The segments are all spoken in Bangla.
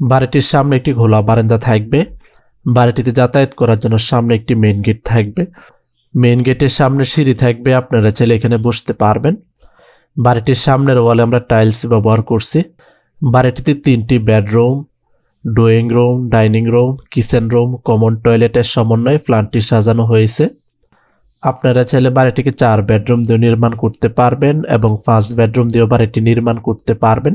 বাড়িটির সামনে একটি খোলা বারান্দা থাকবে। বাড়িটিতে যাতায়াত করার জন্য সামনে একটি মেইন গেট থাকবে। মেইন গেটের সামনে সিঁড়ি থাকবে, আপনারা চাইলে এখানে বসতে পারবেন। বাড়িটির সামনের ওয়ালে আমরা টাইলস ব্যবহার করছি। বাড়িটিতে তিনটি bedroom drawing room dining room kitchen room common টয়লেটের সমন্বয়ে প্ল্যানটি সাজানো হয়েছে। আপনারা চাইলে বাড়িটিকে চার বেডরুম দিয়ে নির্মাণ করতে পারবেন এবং পাঁচ বেডরুম দিয়েও বাড়িটি নির্মাণ করতে পারবেন।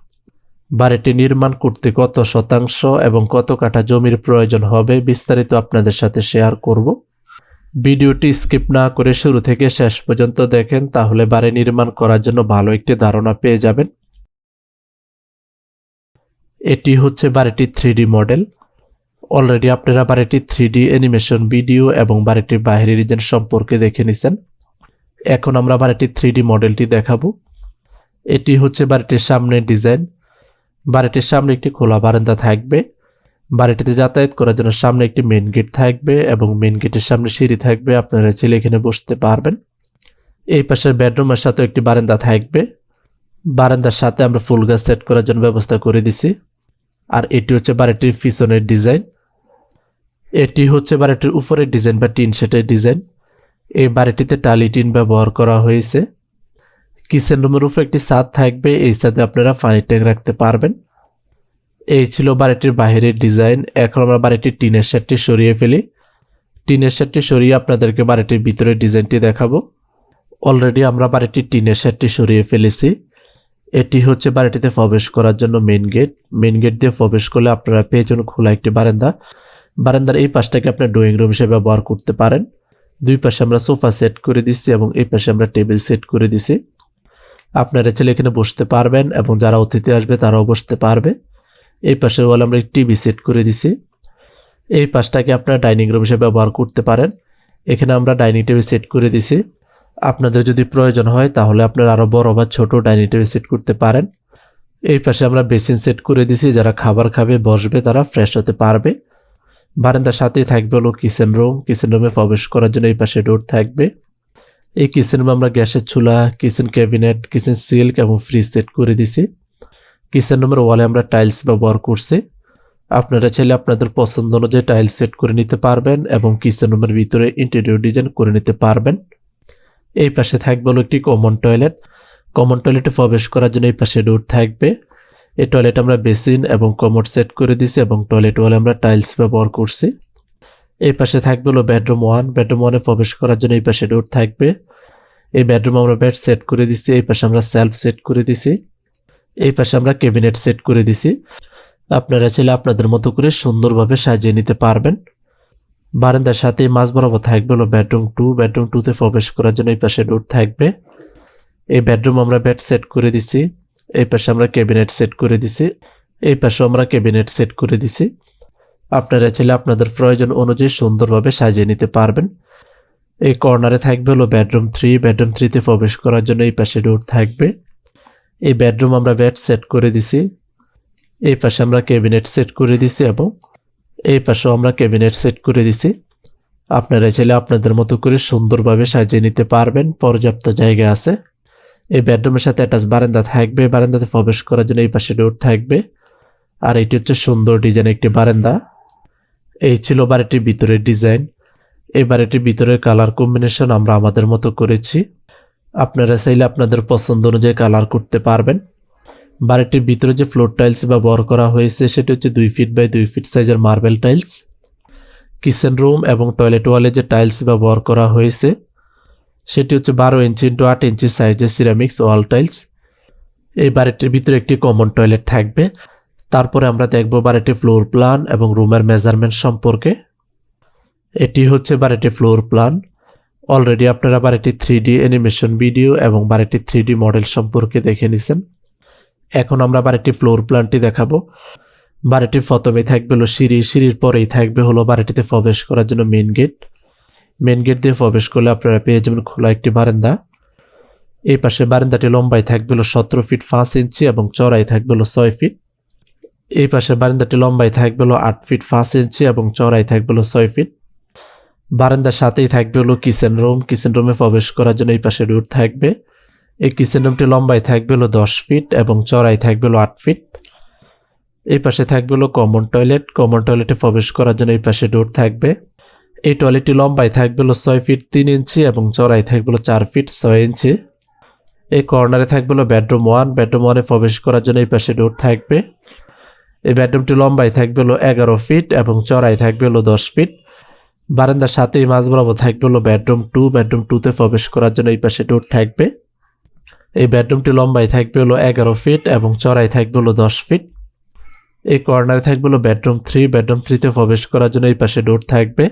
বাড়িটি নির্মাণ করতে কত শতাংশ এবং কত কাঠা জমির প্রয়োজন হবে বিস্তারিত আপনাদের সাথে শেয়ার করব। ভিডিওটি স্কিপ না করে শুরু থেকে শেষ পর্যন্ত দেখেন, তাহলে বাড়ি নির্মাণ করার জন্য ভালো একটি ধারণা পেয়ে যাবেন। এটি হচ্ছে বাড়িটির থ্রি মডেল। অলরেডি আপনারা বাড়িটির থ্রি অ্যানিমেশন ভিডিও এবং বাড়িটির বাইরের ডিজাইন সম্পর্কে দেখে নিছেন। এখন আমরা বাড়িটির থ্রি মডেলটি দেখাবো। এটি হচ্ছে বাড়িটির সামনের ডিজাইন। বাড়িটির সামনে একটি খোলা বারান্দা থাকবে। বাড়িটিতে যাতায়াত করার জন্য সামনে একটি মেন গেট থাকবে এবং মেন গেটের সামনে সিঁড়ি থাকবে। আপনারা ছেলে এখানে বসতে পারবেন। এই পাশের বেডরুমের সাথে একটি বারান্দা থাকবে। বারান্দার সাথে আমরা ফুল গাছ সেট করার জন্য ব্যবস্থা করে দিছি। আর এটি হচ্ছে বাড়িটির পিছনের ডিজাইন এটি হচ্ছে বাড়িটির উপরের ডিজাইন বা টিন সেটের ডিজাইন এই বাড়িটিতে টালি টিন ব্যবহার করা হয়েছে। কিচেন রুমের উপর একটি ছাদ থাকবে, এই ছাদে আপনারা পানি ট্যাঙ্ক রাখতে পারবেন। এই ছিল বাড়িটির বাহিরের ডিজাইন এখন আমরা বাড়িটির টিনের সেটটি সরিয়ে ফেলি। টিনের সেটটি সরিয়ে আপনাদেরকে বাড়িটির ভিতরের ডিজাইনটি দেখাবো। অলরেডি আমরা বাড়িটির টিনের সেটটি সরিয়ে ফেলেছি। এটি হচ্ছে বাড়িটিতে প্রবেশ করার জন্য মেন গেট মেন গেট দিয়ে প্রবেশ করলে আপনারা পেয়ে যাবেন খোলা একটি বারান্দা। বারান্দার এই পাশটাকে আপনার ড্রয়িং রুম হিসেবে ব্যবহার করতে পারেন। দুই পাশে আমরা সোফা সেট করে দিচ্ছি এবং এই পাশে আমরা টেবিল সেট করে দিছি আপনারা ছেলে এখানে বসতে পারবেন এবং যারা অতিথি আসবে তারাও বসতে পারবে। এই পাশের ওয়াল আমরা টিভি সেট করে দিছি। এই পাশটাকে আপনারা ডাইনিং রুম হিসেবে ব্যবহার করতে পারেন। এখানে আমরা ডাইনিং টেবিল সেট করে দিছি। আপনাদের যদি প্রয়োজন হয় তাহলে আপনারা আরও বড় বা ছোট ডাইনিং টেবিল সেট করতে পারেন। এই পাশে আমরা বেসিন সেট করে দিছি। যারা খাবার খাবে, বসবে, তারা ফ্রেশ হতে পারবে। বারান্দার সাথেই থাকবে হলো কিচেন রুম। কিচেন রুমে প্রবেশ করার জন্য এই পাশে ডোর থাকবে। এই কিচেন আমরা গ্যাসের চুলা, কিচেন ক্যাবিনেট, কিচেন সিল্ক এবং ফ্রিজ সেট করে দিছি। কিচেন রুমের ওয়ালে আমরা টাইলস ব্যবহার করছি। আপনারা চাইলে আপনাদের পছন্দ অনুযায়ী টাইলস সেট করে নিতে পারবেন এবং কিচেন রুমের ভিতরে ইন্টেরিয়র ডিজাইন করে নিতে পারবেন। এই পাশে থাকবে হলো একটি কমন টয়লেট কমন টয়লেটে প্রবেশ করার জন্য এই পাশে ডোর থাকবে। এই টয়লেট আমরা বেসিন এবং কমোড সেট করে দিছি এবং টয়লেট ওয়ালে আমরা টাইলস ব্যবহার করছি। এই পাশে থাকবে হলো বেডরুম ওয়ান বেডরুম ওয়ানে প্রবেশ করার জন্য এই পাশে ডোর থাকবে। এই বেডরুম আমরা বেড সেট করে দিছি, এই পাশে আমরা সেলফ সেট করে দিছি। এই পাশে আমরা ক্যাবিনেট সেট করে দিছি। আপনারা চাইলে আপনাদের মতো করে সুন্দরভাবে সাজিয়ে নিতে পারবেন। বারান্দার সাথে মাঝ বরাবর থাকবে হলো বেডরুম টু বেডরুম টুতে প্রবেশ করার জন্য এই পাশে ডোর থাকবে। এই বেডরুম আমরা বেড সেট করে দিছি। এই পাশে আমরা ক্যাবিনেট সেট করে দিছি। এই পাশে আমরা ক্যাবিনেট সেট করে দিছি। আপনারা চাইলে আপনাদের প্রয়োজন অনুযায়ী সুন্দরভাবে সাজিয়ে নিতে পারবেন। এই কর্নারে থাকবে হলো বেডরুম থ্রি বেডরুম থ্রিতে প্রবেশ করার জন্য এই পাশে ডোর থাকবে। এই বেডরুম আমরা বেড সেট করে দিছি। এই পাশে আমরা ক্যাবিনেট সেট করে দিছি এবং এই পাশেও আমরা ক্যাবিনেট সেট করে দিছি। আপনারা চাইলে আপনাদের মতো করে সুন্দরভাবে সাজিয়ে নিতে পারবেন। পর্যাপ্ত জায়গা আছে। এই বেডরুমের সাথে অ্যাটাচ বারান্দা থাকবে। বারান্দাতে প্রবেশ করার জন্য এই পাশে ডোর থাকবে। আর এটি হচ্ছে সুন্দর ডিজাইন একটি বারান্দা। এই ছিল বাড়িটির ভিতরের ডিজাইন। এই বাড়িটির ভিতরের কালার কম্বিনেশন আমরা আমাদের মতো করেছি। আপনারা চাইলে আপনাদের পছন্দ অনুযায়ী কালার করতে পারবেন। বাড়িটির ভিতরে যে ফ্লোর টাইলস ব্যবহার করা হয়েছে, সেটি হচ্ছে দুই ফিট বাই দুই ফিট সাইজের মার্বেল টাইলস। কিচেন রুম এবং টয়লেট ওয়ালে যে টাইলস ব্যবহার করা হয়েছে, সেটি হচ্ছে বারো ইঞ্চি ইন্টু আট ইঞ্চি সাইজের সিরামিক্স ওয়াল টাইলস। এই বাড়িটির ভিতরে একটি কমন টয়লেট থাকবে। তারপরে আমরা দেখব বাড়িটির ফ্লোর প্ল্যান এবং রুমের মেজারমেন্ট সম্পর্কে। এটি হচ্ছে বাড়িটির ফ্লোর প্ল্যান অলরেডি আপনারা বাড়িটির থ্রি ডি অ্যানিমেশন ভিডিও এবং বাড়িটির থ্রি ডি মডেল সম্পর্কে দেখে নিছেন। এখন আমরা বাড়িটির ফ্লোর প্ল্যানটি দেখাবো। বাড়িটির প্রথমেই থাকবে হলো সিঁড়ি। সিঁড়ির পরেই থাকবে হলো বাড়িটিতে প্রবেশ করার জন্য মেন গেট মেন গেট দিয়ে প্রবেশ করলে আপনারা পেয়ে যাবেন খোলা একটি বারান্দা। এই পাশে বারান্দাটি লম্বাই থাকবে হলো সতেরো ফিট পাঁচ ইঞ্চি এবং চড়াই থাকবে হলো ছয় ফিট এই পাশে বারান্দাটি লম্বাই থাকবে হলো আট ফিট পাঁচ ইঞ্চি এবং চড়াই থাকবে হলো ছয় ফিট। বারান্দার সাথেই থাকবে হলো কিচেন রুম। কিচেন রুমে প্রবেশ করার জন্য এই পাশে রুট থাকবে। এই কিচেন রুমটি লম্বাই থাকবে হলো দশ ফিট এবং চড়াই থাকবে হলো আট ফিট। এই পাশে থাকবে হলো কমন টয়লেট। কমন টয়লেটে প্রবেশ করার জন্য এই পাশে ডোর থাকবে। এই টয়লেটটি লম্বাই থাকবে হলো ছয় ফিট তিন ইঞ্চি এবং চড়াই থাকবে হলো চার ফিট ছয় ইঞ্চি। এই কর্নারে থাকবে হলো বেডরুম ওয়ান। বেডরুম ওয়ানে প্রবেশ করার জন্য এই পাশে ডোর থাকবে। এই বেডরুমটি লম্বাই থাকবে হলো এগারো ফিট এবং চড়াই থাকবে হলো দশ ফিট। বারান্দার সাথেই মাঝ বরাবর থাকবে হলো বেডরুম টু বেডরুম টুতে প্রবেশ করার জন্য এই পাশে ডোর থাকবে। এই বেডরুমটি লম্বাই থাকবে হলো এগারো ফিট এবং চড়াই থাকবে হলো দশ ফিট। এই কর্নারে থাকবে হলো বেডরুম থ্রি বেডরুম থ্রিতে প্রবেশ করার জন্য এই পাশে ডোর থাকবে।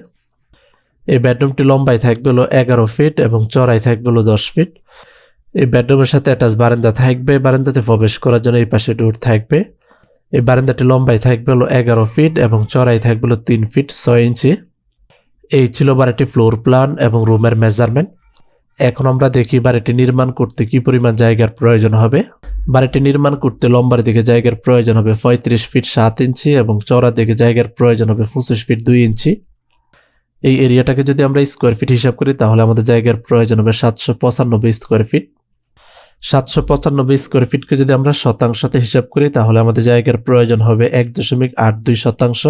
এই বেডরুমটি লম্বাই থাকবে হলো এগারো ফিট এবং চড়াই থাকবে হলো দশ ফিট। এই বেডরুমের সাথে অ্যাটাচ বারান্দা থাকবে, বারান্দাতে প্রবেশ করার জন্য এই পাশে ডোর থাকবে। এই বারান্দাটি লম্বাই থাকবে হলো এগারো ফিট এবং চড়াই থাকবে হলো তিন ফিট ছয় ইঞ্চি। এই ছিল বাড়িটি ফ্লোর প্ল্যান এবং রুমের মেজারমেন্ট এখন আমরা দেখি বাড়িটি নির্মাণ করতে কি পরিমাণ জায়গার প্রয়োজন হবে। বাড়িটি নির্মাণ করতে লম্বার দিকে জায়গার প্রয়োজন হবে পঁয়ত্রিশ ফিট সাত ইঞ্চি এবং চওড়ার দিকে জায়গার প্রয়োজন হবে পঁচিশ ফিট দুই ইঞ্চি। এই এরিয়াটাকে যদি আমরা স্কোয়ার ফিট হিসাব করি, তাহলে আমাদের জায়গার প্রয়োজন হবে সাতশো পঁচানব্বই স্কোয়ার ফিট সাতশো পঁচানব্বই স্কোয়ার ফিটকে যদি আমরা শতাংশতে হিসাব করি, তাহলে আমাদের জায়গার প্রয়োজন হবে এক দশমিক আট দুই শতাংশ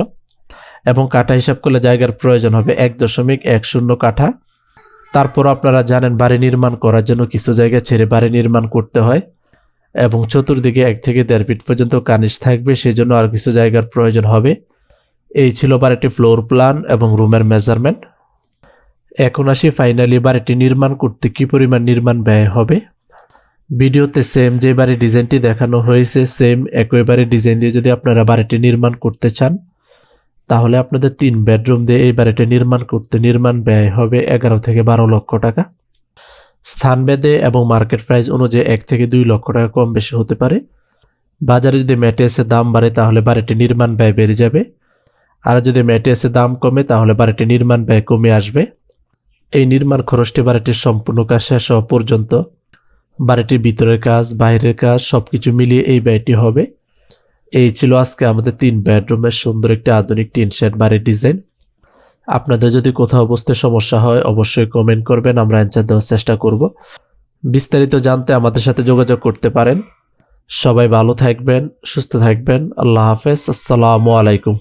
এবং কাঠা হিসাব করলে জায়গার প্রয়োজন হবে এক দশমিক এক শূন্য কাঠা। তারপর আপনারা জানেন বাড়ি নির্মাণ করার জন্য কিছু জায়গা ছেড়ে বাড়ি নির্মাণ করতে হয় এবং চতুর্দিকে এক থেকে দেড় ফিট পর্যন্ত কানিস থাকবে সেই জন্য আর কিছু জায়গার প্রয়োজন হবে। এই ছিল বাড়িটি ফ্লোর প্ল্যান এবং রুমের মেজারমেন্ট এখন আসি ফাইনালি বাড়িটি নির্মাণ করতে কি পরিমাণ নির্মাণ ব্যয় হবে? ভিডিওতে সেম যে বাড়ির ডিজাইনটি দেখানো হয়েছে সেম একই বাড়ির ডিজাইন দিয়ে যদি আপনারা বাড়িটি নির্মাণ করতে চান, তাহলে আপনাদের তিন বেডরুম দিয়ে এই বাড়িটি নির্মাণ করতে, নির্মাণ ব্যয় হবে এগারো থেকে বারো লক্ষ টাকা। স্থান স্থানভেদে এবং মার্কেট প্রাইস অনুযায়ী এক থেকে দুই লক্ষ টাকা কম বেশি হতে পারে। বাজারে যদি ম্যাটেরিয়ালসের দাম বাড়ে, তাহলে বাড়িটি নির্মাণ ব্যয় বেড়ে যাবে। আর যদি ম্যাটেরিয়ালসের দাম কমে, তাহলে বাড়িটি নির্মাণ ব্যয় কমে আসবে। এই নির্মাণ খরচটি বাড়িটির সম্পূর্ণ কাজ শেষ হওয়া পর্যন্ত বাড়িটির ভিতরের কাজ, বাইরের কাজ, সবকিছু মিলিয়ে এই ব্যয়টি হবে। এই ছিল আজকে আমাদের তিন বেডরুমের সুন্দর একটি আধুনিক টিন শেড বাড়ির ডিজাইন। আপনাদের যদি কোথাও বসতে সমস্যা হয়, অবশ্যই কমেন্ট করবেন, আমরা অ্যান্সার দেওয়ার চেষ্টা করব। বিস্তারিত জানতে আমাদের সাথে যোগাযোগ করতে পারেন। সবাই ভালো থাকবেন, সুস্থ থাকবেন। আল্লাহ হাফেজ, আসসালামু আলাইকুম।